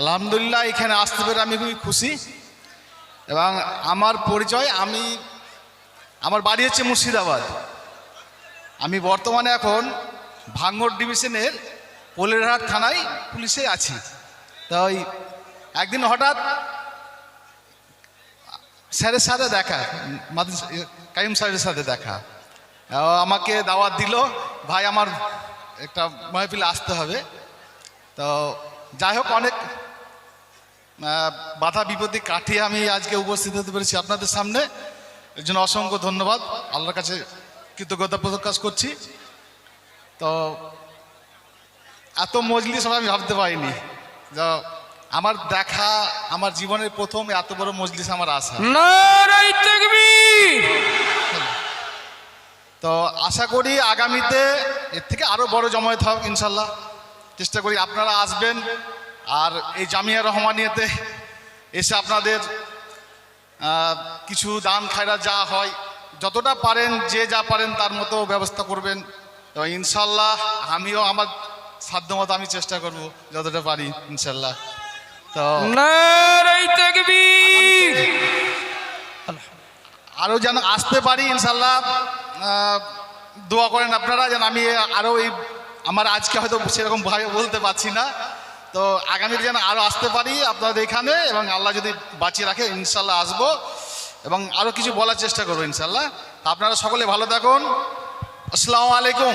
আলহামদুলিল্লাহ, এখানে আসতে পেরে আমি খুবই খুশি। এবং আমার পরিচয়, আমি, আমার বাড়ি হচ্ছে মুর্শিদাবাদ। আমি বর্তমানে এখন ভাঙ্গর ডিভিশনের পোলেরহাট থানায় পুলিশে আছি। তাই একদিন হঠাৎ স্যারের সাথে দেখা কাইম স্যারের সাথে দেখা। আমাকে দাওয়াত দিল, ভাই, আমার একটা মাহফিলে আসতে হবে। তো যাই হোক, অনেক বাধা বিপত্তি কাটিয়ে আমি আজকে উপস্থিত হতে পেরেছি আপনাদের সামনে। এর জন্য অসংখ্য ধন্যবাদ। আল্লাহর কাছে কৃতজ্ঞতা প্রকাশ করছি। তো এত মজলিস আমি ভাবতে পারিনি। যা আমার দেখা আমার জীবনের প্রথম এত বড় মজলিস আমার আশা। তো আশা করি আগামীতে এর থেকে আরও বড় জমায়েত হোক ইনশাল্লাহ। চেষ্টা করি আপনারা আসবেন। আর এই জামিয়া রহমানিয়াতে এসে আপনাদের কিছু দান খায়রা যা হয় যতটা পারেন যে যা পারেন তার মতো ব্যবস্থা করবেন। তো ইনশাল্লাহ আমিও আমার সাধ্য মতো আমি চেষ্টা করব যতটা পারি ইনশাল্লাহ। তো আরও যেন আসতে পারি ইনশাল্লাহ দোয়া করেন আপনারা যেন আমি আরও এই আমার আজকে হয়তো সেরকম ভাবে বলতে পারছি না। তো আগামীতে যেন আরও আসতে পারি আপনাদের এখানে এবং আল্লাহ যদি বাঁচিয়ে রাখে ইনশাল্লাহ আসব। এবং আরও কিছু বলার চেষ্টা করব ইনশাল্লাহ আপনারা সকলে ভালো থাকুন। আসসালামু আলাইকুম।